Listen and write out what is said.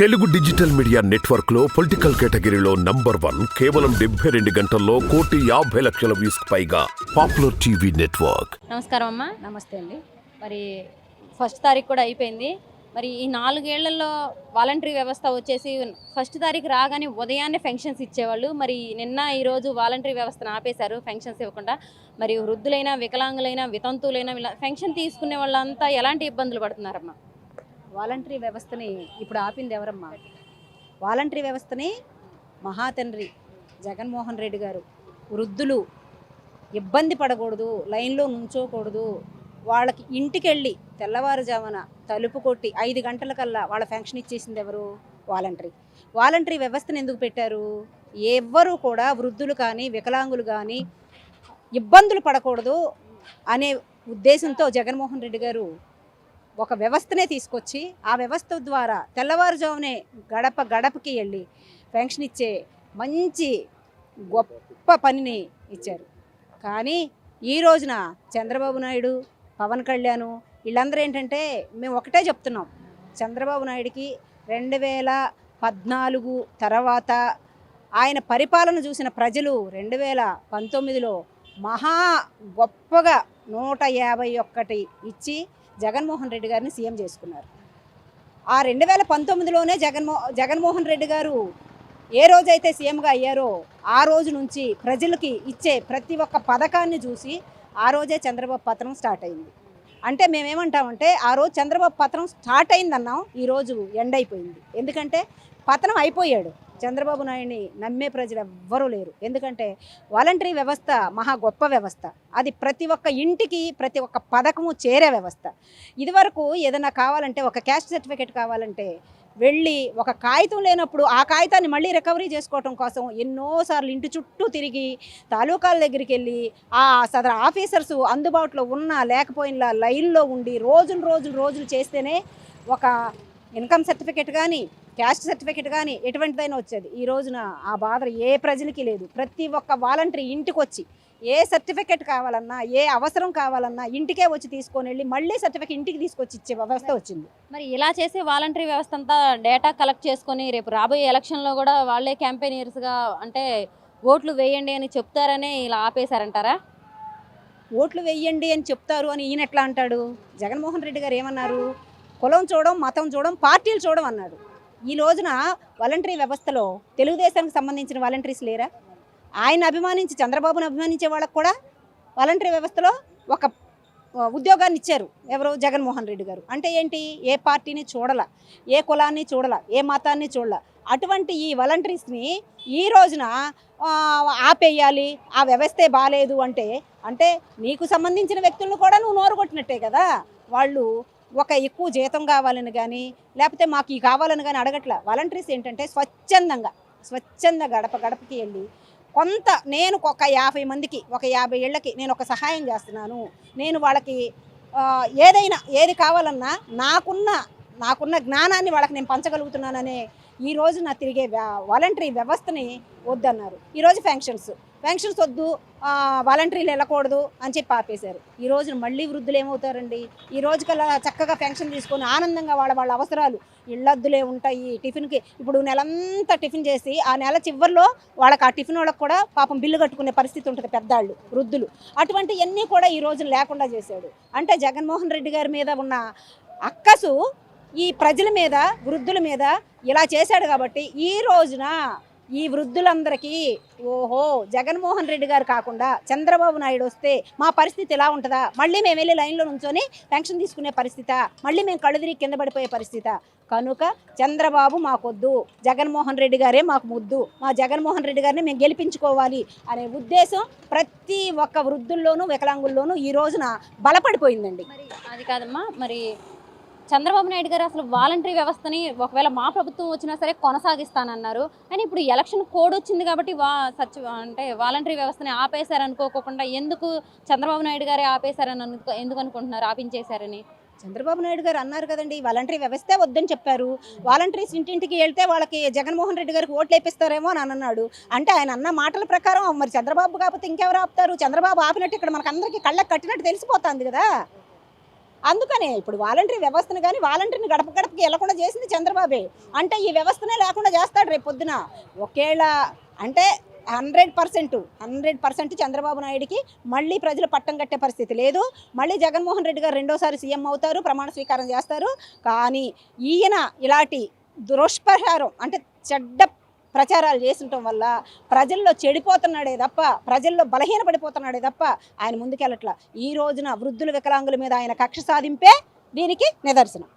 Telugu digital media నెట్వర్క్లో political కేటగిరీలో number one కేవలం డెబ్బై రెండు గంటల్లో కోటి యాభై లక్షల వ్యూస్ పైగా పాపులర్ టీవీ నెట్వర్క్. నమస్కారం అమ్మా. నమస్తే అండి. మరి ఫస్ట్ తారీఖు కూడా అయిపోయింది. మరి ఈ నాలుగేళ్ళలో వాలంటరీ వ్యవస్థ వచ్చేసి ఫస్ట్ తారీఖు రాగానే ఉదయాన్నే ఫెన్షన్స్ ఇచ్చేవాళ్ళు. మరి నిన్న ఈరోజు వాలంటరీ వ్యవస్థను ఆపేశారు ఫెన్షన్స్ ఇవ్వకుండా. మరి వృద్ధులైనా వికలాంగులైనా వితంతువులైనా ఇలా ఫెన్షన్ తీసుకునే వాళ్ళంతా ఎలాంటి ఇబ్బందులు పడుతున్నారమ్మా? వాలంటరీ వ్యవస్థని ఇప్పుడు ఆపింది ఎవరమ్మా? వాలంటరీ వ్యవస్థని మహాతండ్రి జగన్మోహన్ రెడ్డి గారు వృద్ధులు ఇబ్బంది పడకూడదు లైన్లో నుంచోకూడదు. వాళ్ళకి ఇంటికి వెళ్ళి తెల్లవారుజామున తలుపు కొట్టి ఐదు గంటలకల్లా వాళ్ళ ఫంక్షన్ ఇచ్చేసింది ఎవరు? వాలంటరీ. వాలంటరీ వ్యవస్థను ఎందుకు పెట్టారు? ఎవ్వరూ కూడా వృద్ధులు కానీ వికలాంగులు కానీ ఇబ్బందులు పడకూడదు అనే ఉద్దేశంతో జగన్మోహన్ రెడ్డి గారు ఒక వ్యవస్థనే తీసుకొచ్చి ఆ వ్యవస్థ ద్వారా తెల్లవారుజామునే గడప గడపకి వెళ్ళి పెన్షన్ ఇచ్చే మంచి గొప్ప పనిని ఇచ్చారు. కానీ ఈ రోజున చంద్రబాబు నాయుడు పవన్ కళ్యాణ్ వీళ్ళందరూ ఏంటంటే మేము ఒకటే చెప్తున్నాం. చంద్రబాబు నాయుడికి రెండు వేల పద్నాలుగు తర్వాత ఆయన పరిపాలన చూసిన ప్రజలు రెండు వేల పంతొమ్మిదిలో మహా గొప్పగా నూట యాభై ఒక్కటి ఇచ్చి జగన్మోహన్ రెడ్డి గారిని సీఎం చేసుకున్నారు. ఆ రెండు వేల పంతొమ్మిదిలోనే జగన్మో జగన్మోహన్ రెడ్డి గారు ఏ రోజైతే సీఎంగా అయ్యారో ఆ రోజు నుంచి ప్రజలకి ఇచ్చే ప్రతి ఒక్క పథకాన్ని చూసి ఆ రోజే చంద్రబాబు పత్రం స్టార్ట్ అయింది. అంటే మేమేమంటామంటే ఆ రోజు చంద్రబాబు పత్రం స్టార్ట్ అయిందన్నాం ఈరోజు ఎండ్ అయిపోయింది. ఎందుకంటే పతనం అయిపోయాడు. చంద్రబాబు నాయుడిని నమ్మే ప్రజలు ఎవ్వరూ లేరు. ఎందుకంటే వాలంటరీ వ్యవస్థ మహా గొప్ప వ్యవస్థ. అది ప్రతి ఒక్క ఇంటికి ప్రతి ఒక్క పథకము చేరే వ్యవస్థ. ఇదివరకు ఏదైనా కావాలంటే ఒక క్యాస్ట్ సర్టిఫికేట్ కావాలంటే వెళ్ళి ఒక కాగితం లేనప్పుడు ఆ కాగితాన్ని మళ్ళీ రికవరీ చేసుకోవటం కోసం ఎన్నోసార్లు ఇంటి చుట్టూ తిరిగి తాలూకాల దగ్గరికి వెళ్ళి ఆ సదర ఆఫీసర్స్ అందుబాటులో ఉన్నా లేకపోయినా లైన్లో ఉండి రోజులు రోజులు రోజులు చేస్తేనే ఒక ఇన్కమ్ సర్టిఫికేట్ కానీ క్యాస్ట్ సర్టిఫికేట్ కానీ ఎటువంటిదైనా వచ్చేది. ఈ రోజున ఆ బాధ ఏ ప్రజలకి లేదు. ప్రతి ఒక్క వాలంటరీ ఇంటికి వచ్చి ఏ సర్టిఫికేట్ కావాలన్నా ఏ అవసరం కావాలన్నా ఇంటికే వచ్చి తీసుకొని వెళ్ళి మళ్ళీ సర్టిఫికేట్ ఇంటికి తీసుకొచ్చి ఇచ్చే వ్యవస్థ వచ్చింది. మరి ఇలా చేసే వాలంటరీ వ్యవస్థ అంతా డేటా కలెక్ట్ చేసుకొని రేపు రాబోయే ఎలక్షన్లో కూడా వాళ్ళే క్యాంపెయినర్స్గా అంటే ఓట్లు వేయండి అని చెప్తారనే ఇలా ఆపేశారంటారా? ఓట్లు వెయ్యండి అని చెప్తారు అని ఈయన ఎట్లా అంటాడు? జగన్మోహన్ రెడ్డి గారు ఏమన్నారు? కులం చూడడం మతం చూడడం పార్టీలు చూడడం అన్నాడు. ఈ రోజున వాలంటరీ వ్యవస్థలో తెలుగుదేశానికి సంబంధించిన వాలంటీర్స్ లేరా? ఆయన అభిమానించి చంద్రబాబును అభిమానించే వాళ్ళకు కూడా వాలంటరీ వ్యవస్థలో ఒక ఉద్యోగాన్ని ఇచ్చారు ఎవరు జగన్మోహన్ రెడ్డి గారు. అంటే ఏంటి? ఏ పార్టీని చూడాల ఏ కులాన్ని చూడాల ఏ మతాన్ని చూడాల? అటువంటి ఈ వాలంటీర్స్ని ఈ రోజున ఆపేయాలి ఆ వ్యవస్థే బాగాలేదు అంటే అంటే నీకు సంబంధించిన వ్యక్తులను కూడా నువ్వు నోరు కొట్టినట్టే కదా? వాళ్ళు ఒక ఎక్కువ జీతం కావాలని కానీ లేకపోతే మాకు ఈ కావాలని కానీ అడగట్ల. వాలంటీర్స్ ఏంటంటే స్వచ్ఛందంగా స్వచ్ఛంద గడప గడపకి వెళ్ళి కొంత నేను ఒక యాభై మందికి ఒక యాభై ఏళ్ళకి నేను ఒక సహాయం చేస్తున్నాను. నేను వాళ్ళకి ఏదైనా ఏది కావాలన్నా నాకున్న నాకున్న జ్ఞానాన్ని వాళ్ళకి నేను పంచగలుగుతున్నాననే ఈ రోజు నా తిరిగే వాలంటరీ వ్యవస్థని వద్దన్నారు. ఈరోజు ఫ్యాంక్షన్స్ పెన్షన్స్ వద్దు వాలంటీర్లు వెళ్ళకూడదు అని చెప్పి ఆపేశారు. ఈ రోజు మళ్ళీ వృద్ధులు ఏమవుతారండి? ఈ రోజు కల్లా చక్కగా పెన్షన్ తీసుకొని ఆనందంగా వాళ్ళ వాళ్ళ అవసరాలు ఇళ్ళద్దులే ఉంటాయి టిఫిన్కి. ఇప్పుడు నెలంతా టిఫిన్ చేసి ఆ నెల చివరిలో వాళ్ళకి ఆ టిఫిన్ వాళ్ళకి కూడా పాపం బిల్లు కట్టుకునే పరిస్థితి ఉంటుంది పెద్దాళ్ళు వృద్ధులు. అటువంటి అన్నీ కూడా ఈ రోజు లేకుండా చేశాడు. అంటే జగన్మోహన్ రెడ్డి గారి మీద ఉన్న అక్కసు ఈ ప్రజల మీద వృద్ధుల మీద ఇలా చేశాడు కాబట్టి ఈ రోజున ఈ వృద్ధులందరికీ ఓహో జగన్మోహన్ రెడ్డి గారు కాకుండా చంద్రబాబు నాయుడు వస్తే మా పరిస్థితి ఎలా ఉంటుందా? మళ్ళీ మేము వెళ్ళి లైన్లో నుంచొని పెన్షన్ తీసుకునే పరిస్థితా? మళ్ళీ మేము కళ్ళుదిరి కింద పడిపోయే పరిస్థితా? కనుక చంద్రబాబు మాకొద్దు జగన్మోహన్ రెడ్డి గారే మాకు ముద్దు మా జగన్మోహన్ రెడ్డి గారిని మేము గెలిపించుకోవాలి అనే ఉద్దేశం ప్రతి ఒక్క వృద్ధుల్లోనూ వికలాంగుల్లోనూ ఈ రోజున బలపడిపోయిందండి. అది కాదమ్మా మరి చంద్రబాబు నాయుడు గారు అసలు వాలంటరీ వ్యవస్థని ఒకవేళ మా ప్రభుత్వం వచ్చినా సరే కొనసాగిస్తానన్నారు. కానీ ఇప్పుడు ఎలక్షన్ కోడ్ వచ్చింది కాబట్టి వా సచ్ అంటే వాలంటరీ వ్యవస్థని ఆపేశారు అనుకోకుండా ఎందుకు చంద్రబాబు నాయుడు గారే ఆపేశారని అనుకో ఎందుకు అనుకుంటున్నారు ఆపించేశారని? చంద్రబాబు నాయుడు గారు అన్నారు కదండి వాలంటరీ వ్యవస్థే వద్దని చెప్పారు. వాలంటీర్స్ ఇంటింటికి వెళ్తే వాళ్ళకి జగన్మోహన్ రెడ్డి గారికి ఓట్లు వేపిస్తారేమో అని అన్నాడు. అంటే ఆయన అన్న మాటల ప్రకారం మరి చంద్రబాబు కాకపోతే ఇంకెవరు ఆపుతారు? చంద్రబాబు ఆపినట్టు ఇక్కడ మనకు అందరికీ కళ్ళకి కట్టినట్టు తెలిసిపోతుంది కదా. అందుకనే ఇప్పుడు వాలంటరీ వ్యవస్థను కానీ వాలంటీర్ని గడప గడపకి వెళ్ళకుండా చేసింది చంద్రబాబే. అంటే ఈ వ్యవస్థనే లేకుండా చేస్తాడు రేపు పొద్దున. ఒకేళ అంటే hundred percent hundred percent Chandrababu నాయుడికి మళ్ళీ ప్రజలు పట్టం కట్టే పరిస్థితి లేదు. మళ్ళీ జగన్మోహన్ రెడ్డి గారు రెండోసారి సీఎం అవుతారు ప్రమాణ స్వీకారం చేస్తారు. కానీ ఈయన ఇలాంటి దుష్ప్రచారం అంటే చెడ్డ ప్రచారాలు చేస్తుండటం వల్ల ప్రజల్లో చెడిపోతున్నాడే తప్ప ప్రజల్లో బలహీనపడిపోతున్నాడే తప్ప ఆయన ముందుకెళ్ళట్లా. ఈ రోజున వృద్ధుల వికలాంగుల మీద ఆయన కక్ష సాధింపే దీనికి నిదర్శనం.